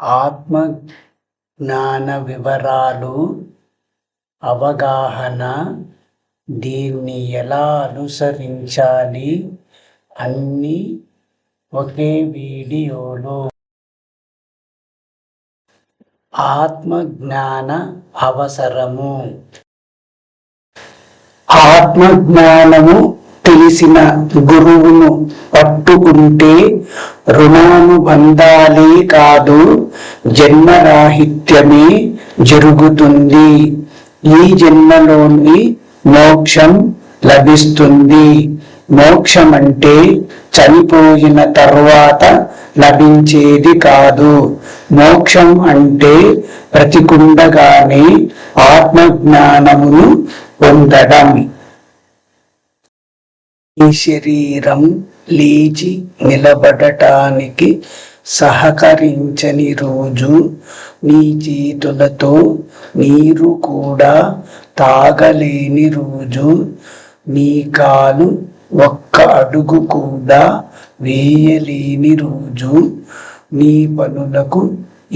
ఆత్మ జ్ఞాన వివరాలు అవగాహన దీన్ని ఎలా అనుసరించాలి అన్నీ ఒకే వీడియోలో. ఆత్మజ్ఞాన అవసరము. ఆత్మజ్ఞానము చేసిన గురువును పట్టుకుంటే రుణానుబంధాలే కాదు జన్మరాహిత్యమే జరుగుతుంది. ఈ జన్మలోని మోక్షం లభిస్తుంది. మోక్షం అంటే చనిపోయిన తర్వాత లభించేది కాదు. మోక్షం అంటే ప్రతికుండగానే ఆత్మజ్ఞానమును పొందడం. ఈ శరీరం లేచి నిలబడటానికి సహకరించని రోజు నీ చేతులతో నీరు కూడా తాగలేని రోజు నీ కాలు ఒక్క అడుగు కూడా వేయలేని రోజు నీ పనులకు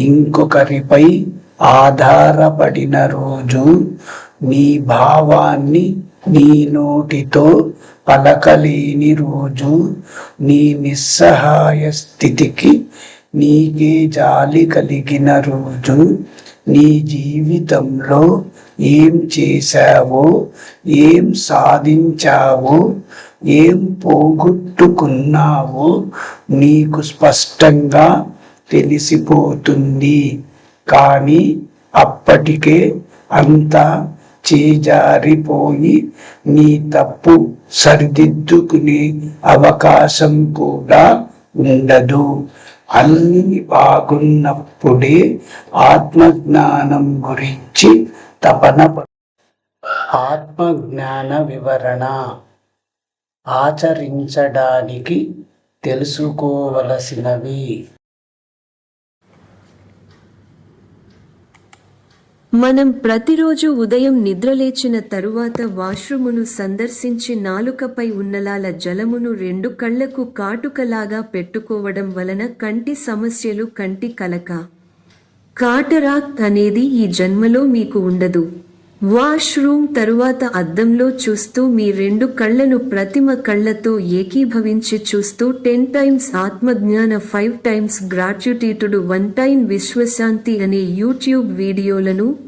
ఇంకొకరిపై ఆధారపడిన రోజు నీ భావాన్ని నీ నోటితో పలకలేని రోజు నీ నిస్సహాయ స్థితికి నీకే జాలి కలిగిన రోజు నీ జీవితంలో ఏం చేశావో ఏం సాధించావో ఏం పోగొట్టుకున్నావో నీకు స్పష్టంగా తెలిసిపోతుంది. కానీ అప్పటికే అంతా చేజారిపోయి నీ తప్పు సరిదిద్దుకునే అవకాశం కూడా ఉండదు. అన్ని బాగున్నప్పుడే ఆత్మజ్ఞానం గురించి తపన ఆత్మజ్ఞాన వివరణ ఆచరించడానికి తెలుసుకోవలసినవి. మనం ప్రతిరోజు ఉదయం నిద్రలేచిన తరువాత వాష్రూమును సందర్శించి నాలుకపై ఉన్నలాల జలమును రెండు కళ్ళకు కాటుకలాగా పెట్టుకోవడం వలన కంటి సమస్యలు కంటి కలక. కాటరాక్ అనేది ఈ జన్మలో మీకు ఉండదు. వాష్రూమ్ తరువాత అద్దంలో చూస్తూ మీ రెండు కళ్ళను ప్రతిమ కళ్ళతో ఏకీభవించి చూస్తూ టెన్ టైమ్స్ ఆత్మజ్ఞాన five times gratitude one time విశ్వశాంతి అనే యూట్యూబ్ వీడియోలను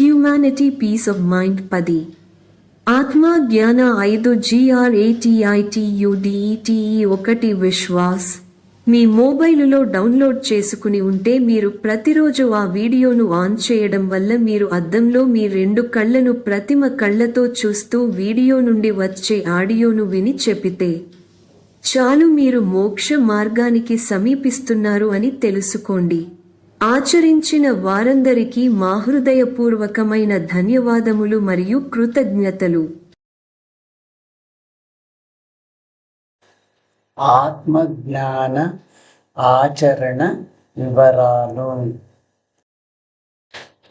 హ్యూమానిటీ పీస్ ఆఫ్ మైండ్ పది. ఆత్మ జ్ఞాన ఐదు జిఆర్ఏటిఐటియుడిఈటిఈ ఒకటి విశ్వాస్. మీ మొబైలులో డౌన్లోడ్ చేసుకుని ఉంటే మీరు ప్రతిరోజు ఆ వీడియోను ఆన్ చేయడం వల్ల మీరు అద్దంలో మీ రెండు కళ్ళను ప్రతిమ కళ్ళతో చూస్తూ వీడియో నుండి వచ్చే ఆడియోను విని చెపితే చాలు మీరు మోక్ష మార్గానికి సమీపిస్తున్నారు అని తెలుసుకోండి. ఆచరించిన వారందరికీ మా హృదయపూర్వకమైన ధన్యవాదములు మరియు కృతజ్ఞతలు. ఆత్మజ్ఞాన ఆచరణ వివరాలు.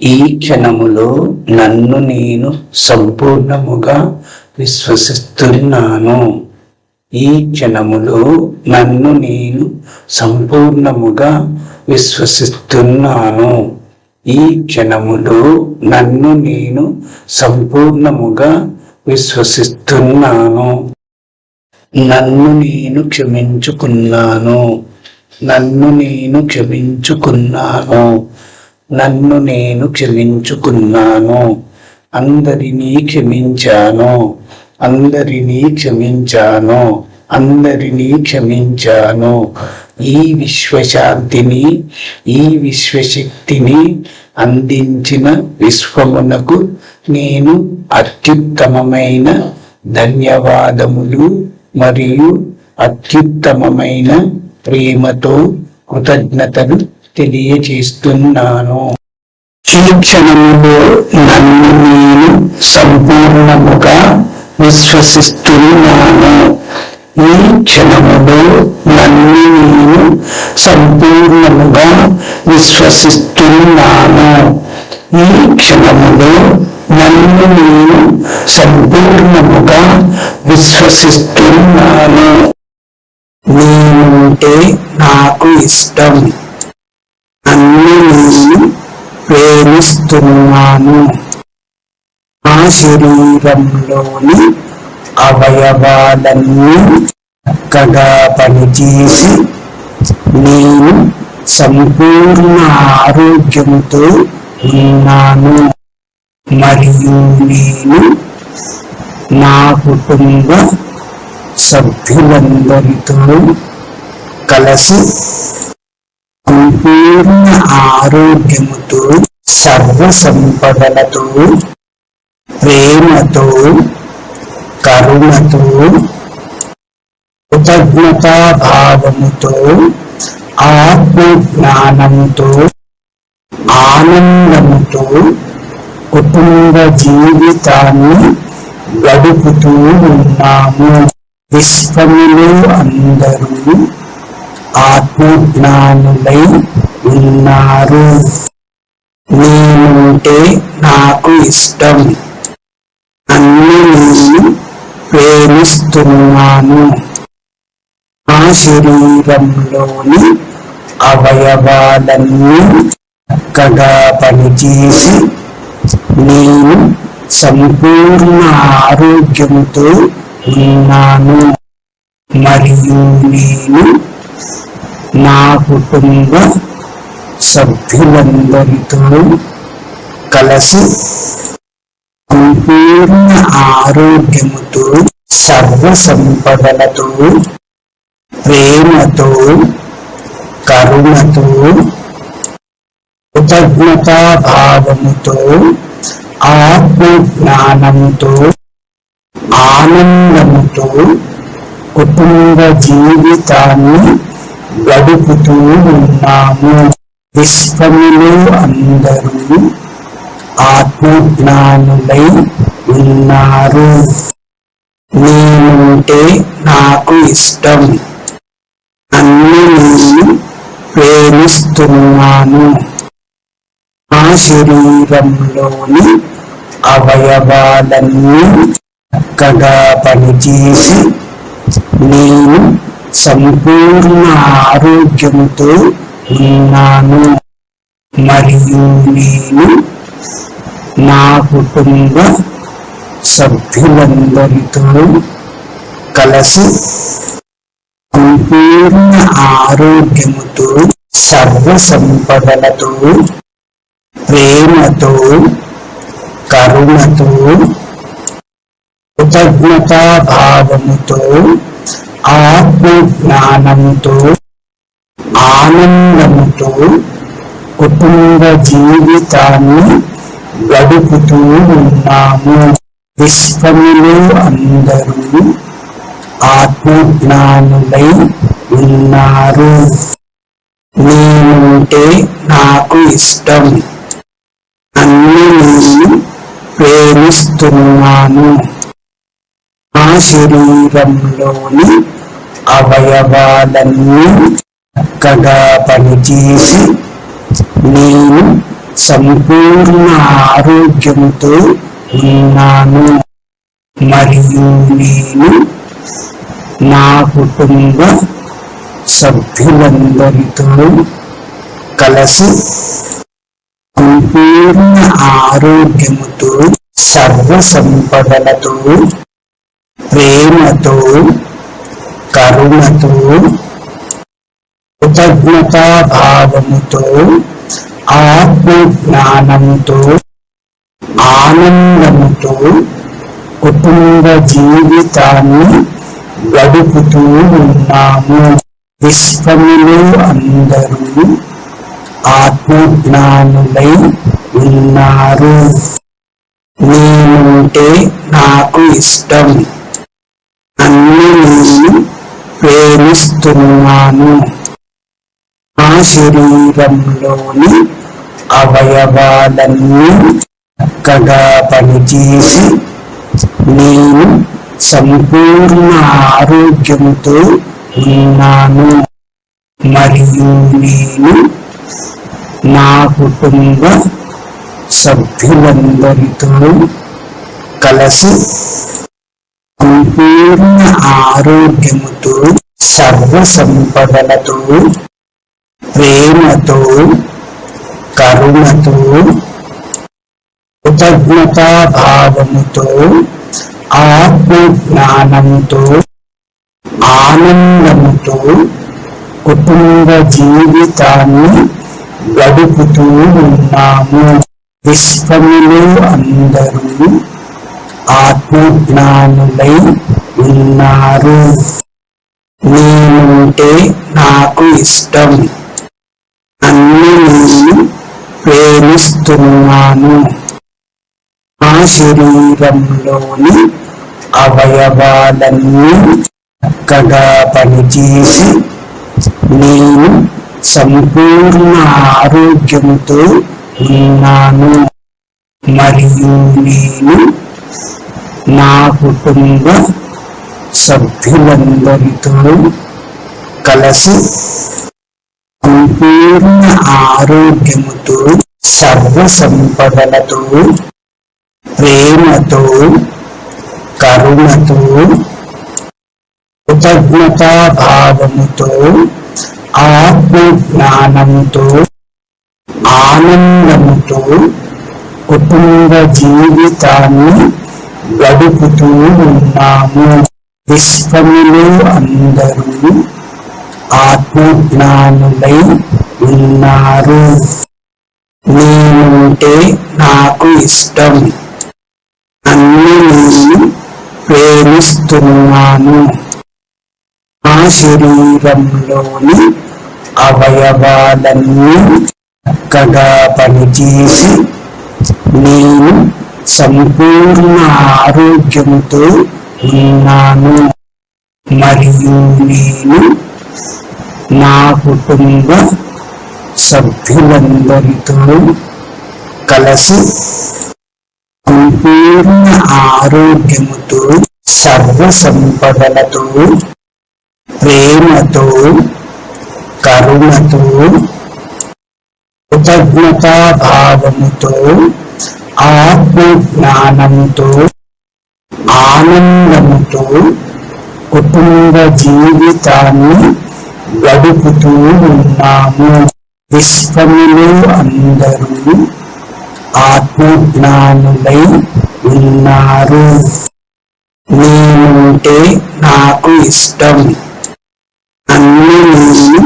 ఈ క్షణములో నన్ను నేను సంపూర్ణముగా విశ్వసిస్తున్నాను. ఈ క్షణములో నన్ను నేను సంపూర్ణముగా విశ్వసిస్తున్నాను. ఈ క్షణములో నన్ను నేను సంపూర్ణముగా విశ్వసిస్తున్నాను. నన్ను నేను క్షమించుకున్నాను. నన్ను నేను క్షమించుకున్నాను. నన్ను నేను క్షమించుకున్నాను. అందరినీ క్షమించాను. అందరినీ క్షమించాను. అందరినీ క్షమించాను. ఈ విశ్వశాంతిని ఈ విశ్వశక్తిని అందించిన విశ్వమునకు నేను అత్యుత్తమమైన ధన్యవాదములు. మరియు అత్యుత్తమమైన ప్రేమతో కృతజ్ఞతలు తెలియచేస్తున్నాను ఈ క్షణములో నన్ను నేను సంపూర్ణముగా విశ్వసిస్తున్నాను. ఈ క్షణములో నన్ను నేను సంపూర్ణముగా విశ్వసిస్తున్నాను. ఈ క్షణములో నన్ను నేను సంపూర్ణముగా విశ్వసిస్తున్నాను. నేనుంటే నాకు ఇష్టం. అన్ని నేను ప్రేమిస్తున్నాను. నా శరీరంలోని అవయవాలన్నీ చక్కగా పనిచేసి నేను సంపూర్ణ ఆరోగ్యంతో ఉన్నాను మరియు నేను నా కుటుంబ సభ్యులందరితో కలిసి సంపూర్ణ ఆరోగ్యముతో సర్వ సంపదలతో ప్రేమతో కరుణతో కృతజ్ఞతాభావముతో ఆత్మ జ్ఞానంతో ఆనందముతో కుటుంబ జీవితాన్ని గడుపుతూ ఉన్నాము. విశ్వములో అందరూ ఆత్మజ్ఞానులై ఉన్నారు. నేనుంటే నాకు ఇష్టం. అన్ని నేను ప్రేమిస్తున్నాను. నా శరీరంలోని అవయవాలన్నీ చక్కగా పనిచేసి నేను సంపూర్ణ ఆరోగ్యంతో ఉన్నాను. మరియు నేను నా కుటుంబ సభ్యులందరితో కలిసి సంపూర్ణ ఆరోగ్యముతో సర్వ సంపదలతో ప్రేమతో కరుణతో కృతజ్ఞతా భావముతో ఆత్మ జ్ఞానంతో ఆనందముతో కుటుంబ జీవితాన్ని గడుపుతూ ఉన్నాము. విశ్వములో అందరూ ఆత్మజ్ఞానులై ఉన్నారు. నేనుంటే నాకు ఇష్టం. అన్ని నేను ప్రేమిస్తున్నాను. శరీరంలోని అవయవాలన్నీ చక్కగా పనిచేసి నేను సంపూర్ణ ఆరోగ్యంతో ఉన్నాను. మరియు నేను నా కుటుంబ సభ్యులందరితో కలిసి సంపూర్ణ ఆరోగ్యముతో సర్వ సంపదలతో ప్రేమతో కరుణతో కృతజ్ఞతా భావముతో ఆత్మ జ్ఞానంతో ఆనందముతో కుటుంబ జీవితాన్ని గడుపుతూ ఉన్నాము. విశ్వములో అందరూ ఆత్మజ్ఞానులై ఉన్నారు. నేనుంటే నాకు ఇష్టం. అన్ని నేను ప్రేమిస్తున్నాను నా శరీరంలోని అవయవాలన్నీ చక్కగా పనిచేసి నేను సంపూర్ణ ఆరోగ్యంతో ఉన్నాను. మరియు నేను నా కుటుంబ సభ్యులందరితో కలిసి సంపూర్ణ ఆరోగ్యముతో సర్వ సంపదలతో ప్రేమతో కరుణతో కృతజ్ఞతా భావముతో ఆత్మ జ్ఞానంతో ఆనందముతో కుటుంబ జీవితాన్ని గడుపుతూ ఉన్నాము. విశ్వములో అందరూ ఆత్మజ్ఞానులై ఉన్నారు. నేనుంటే నాకు ఇష్టం. అన్ని నేను ప్రేమిస్తున్నాను. నా శరీరంలోని అవయవాలన్నీ చక్కగా పనిచేసి నేను సంపూర్ణ ఆరోగ్యంతో ఉన్నాను. మరియు నేను నా కుటుంబ సభ్యులందరితో కలిసి సంపూర్ణ ఆరోగ్యముతో సర్వ సంపదలతో ప్రేమతో కరుణతో కృతజ్ఞతాభావముతో భావముతో ఆత్మ జ్ఞానంతో ఆనందముతో కుటుంబ జీవితాన్ని గడుపుతూ ఉన్నాము విశ్వములు అందరూ ఆత్మజ్ఞానులై ఉన్నారు నేనుంటే నాకు ఇష్టం. అన్ని నేను ప్రేమిస్తున్నాను ఆ శరీరంలోని అవయవాలన్నీ చక్కగా పనిచేసి నేను సంపూర్ణ ఆరోగ్యంతో ఉన్నాను. మరియు నేను నా కుటుంబ సభ్యులందరితో కలిసి సంపూర్ణ ఆరోగ్యముతో సర్వ సంపదలతో ప్రేమతో కరుణతో కృతజ్ఞతాభావముతో భావముతో ఆత్మ జ్ఞానంతో కుటుంబ జీవితాన్ని గడుపుతూ ఉన్నాము. విశ్వములో అందరూ ఆత్మజ్ఞానులై ఉన్నారు. నేనుంటే నాకు ఇష్టం. అన్ని నేను ప్రేమిస్తున్నాను. శరీరంలోని అవయవాలన్నీ చక్కగా పనిచేసి నేను సంపూర్ణ ఆరోగ్యంతో ఉన్నాను. మరియు నేను నా కుటుంబ సభ్యులందరితో కలిసి సంపూర్ణ ఆరోగ్యముతో సర్వ సంపదలతో ప్రేమతో కరుణతో కృతజ్ఞతా భావముతో ఆత్మ జ్ఞానంతో ఆనందముతో కుటుంబ జీవితాన్ని గడుపుతూ ఉన్నాము. విశ్వములో అందరూ ఆత్మజ్ఞానులై ఉన్నారు. నేనుంటే నాకు ఇష్టం. అన్ని నేను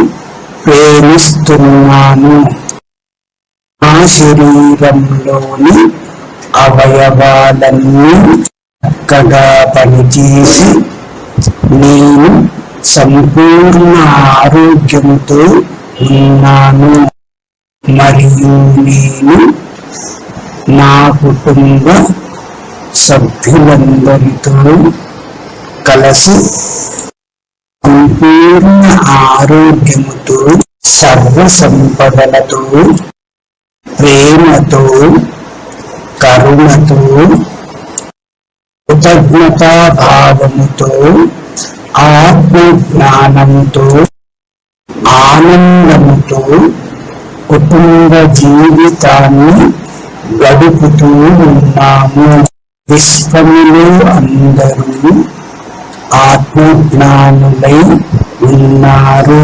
ప్రేమిస్తున్నాను. నా శరీరంలోని అవయవాలన్నీ చక్కగా పనిచేసి నేను సంపూర్ణ ఆరోగ్యంతో ఉన్నాను. మరియు నేను నా కుటుంబ సభ్యులందరితో కలిసి సంపూర్ణ ఆరోగ్యముతో సర్వ సంపదలతో ప్రేమతో కరుణతో కృతజ్ఞతా భావముతో ఆత్మ జ్ఞానంతో ఆనందముతో కుటుంబ జీవితాన్ని గడుపుతూ ఉన్నాము. విశ్వములో అందరూ ఆత్మజ్ఞానులై ఉన్నారు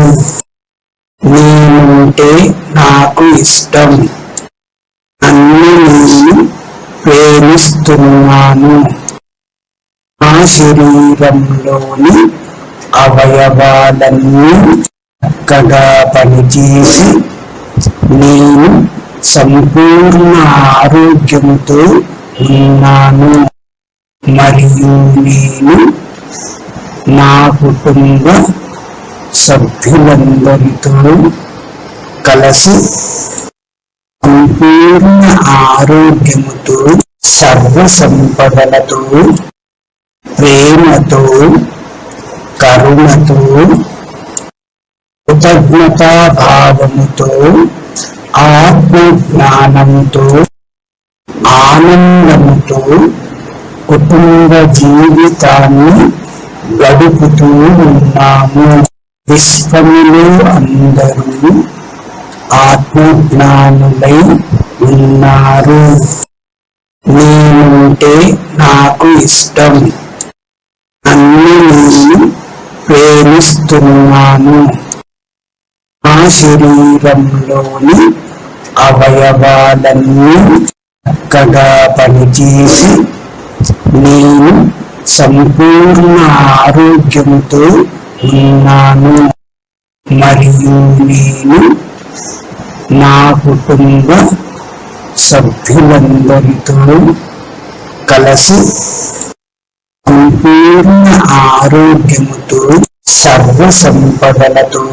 నేనుంటే నాకు ఇష్టం అన్ని నేను ప్రేమిస్తున్నాను. ప్రేమిస్తున్నాను. ఆ శరీరంలోని అవయవాలన్నీ చక్కగా పనిచేసి నేను సంపూర్ణ ఆరోగ్యంతో ఉన్నాను మరియు నేను నా కుటుంబ సభ్యులందరితో కలిసి సంపూర్ణ ఆరోగ్యముతో సర్వ సంపదలతో ప్రేమతో కరుణతో కృతజ్ఞతాభావముతో ఆత్మ జ్ఞానంతో ఆనందముతో కుటుంబ జీవితాన్ని గడుపుతూ ఉన్నాము విశ్వములో అందరూ ఆత్మజ్ఞానులై ఉన్నారు. నేనుంటే నాకు ఇష్టం అన్ని నేను అవయవాలన్నీ నా ఆత్మ ఉన్నారు నేనుంటే నాకు ఇష్టం అన్ని నేను ప్రేమిస్తున్నాను ఆ శరీరంలోని అవయవాలన్నీ చక్కగా పనిచేసి నేను సంపూర్ణ ఆరోగ్యంతో ఉన్నాను. మరియు నేను నా కుటుంబ సభ్యులందరితో కలిసి సంపూర్ణ ఆరోగ్యముతో సర్వ సంపదలతో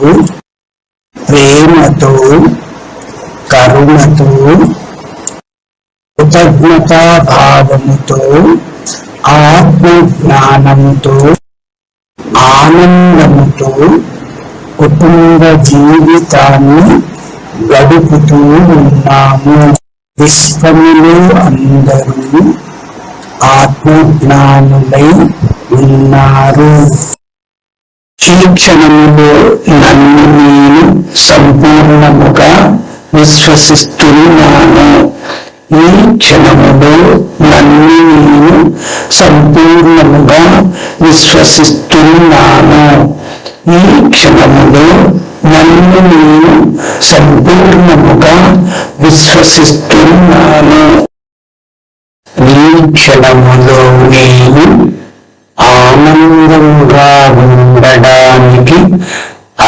ప్రేమతో కరుణతో కృతజ్ఞతా భావముతో ఆత్మ జ్ఞానంతో ఆనందంతో కుటుంబ జీవితాన్ని గడుపుతూ ఉన్నాము. విశ్వములో అందరూ ఆత్మజ్ఞానులై ఉన్నారు. ఈ క్షణములో నన్ను నేను సంపూర్ణముగా విశ్వసిస్తున్నాను. ఈ క్షణములో నన్ను నేను సంపూర్ణముగా విశ్వసిస్తున్నాను ఈ క్షణములో నన్ను నేను సంపూర్ణముగా విశ్వసిస్తున్నాను ఈ క్షణములో నేను ఆనందంగా ఉండడానికి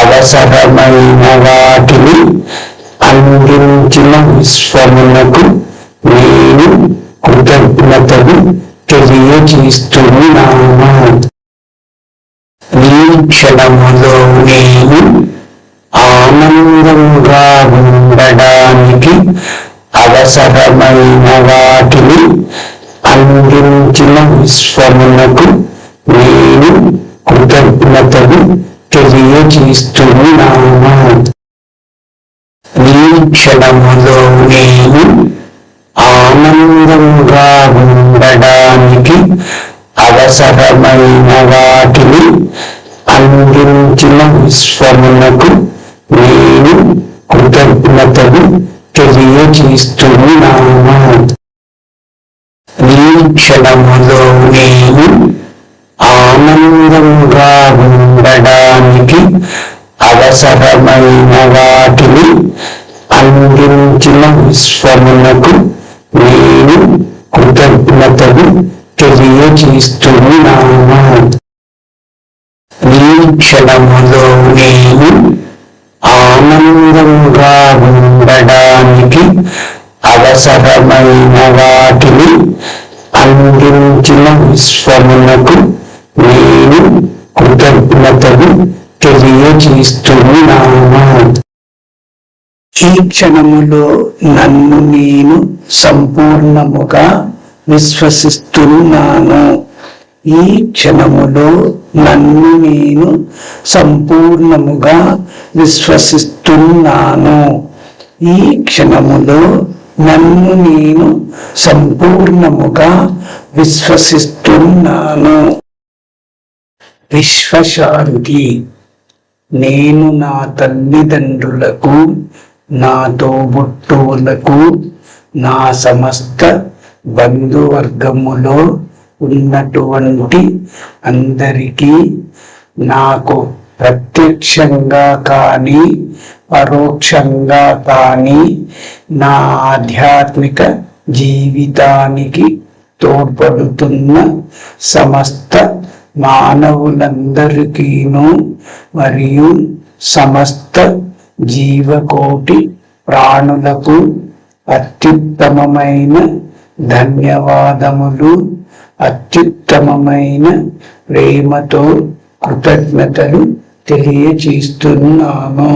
అవసరమైన వాటిని అందించిన విశ్వమునకు నేను కృతజ్ఞతలు తెలియజేస్తున్నాను ఈ క్షణములో నేను ఆనందంగా ఉండడానికి అవసరమైన వాటిని అందించిన విశ్వమునకు నేను కృతజ్ఞతలు తెలియజేస్తున్నాను ఈ క్షణములో నేను ఆనందంగా ఉండడానికి అవసరమైన వాటిని అందించిన విశ్వమునకు నేను కృతజ్ఞతలు తెలియజేస్తున్నాను ఈ క్షణములో నేను ఆనందంగా ఉండడానికి అవసరమైన వాటిని అందించిన విశ్వమునకు నేను కృతజ్ఞతలు తెలియజేస్తున్నాను ఈ క్షణములో నేను ఆనందంగా ఉండడానికి అవసరమైన వాటిని అందించిన విశ్వమునకు నేను కృతజ్ఞతలు తెలియజేస్తున్నాను ఈ క్షణములో నన్ను నేను సంపూర్ణముగా విశ్వసిస్తున్నాను. ఈ క్షణములో నన్ను నేను సంపూర్ణముగా విశ్వసిస్తున్నాను. ఈ క్షణములో నన్ను నేను సంపూర్ణముగా విశ్వసిస్తున్నాను. విశ్వశాంతి నేను నా తల్లిదండ్రులకు నా తోబుట్టువులకు నా సమస్త బంధువర్గములో ఉన్నటువంటి అందరికీ నాకు ప్రత్యక్షంగా కానీ పరోక్షంగా కానీ నా ఆధ్యాత్మిక జీవితానికి తోడ్పడుతున్న సమస్త మానవులందరికీను మరియు సమస్త జీవకోటి ప్రాణులకు అత్యుత్తమమైన ధన్యవాదములు అత్యుత్తమమైన ప్రేమతో కృతజ్ఞతలు తెలియచేస్తున్నాను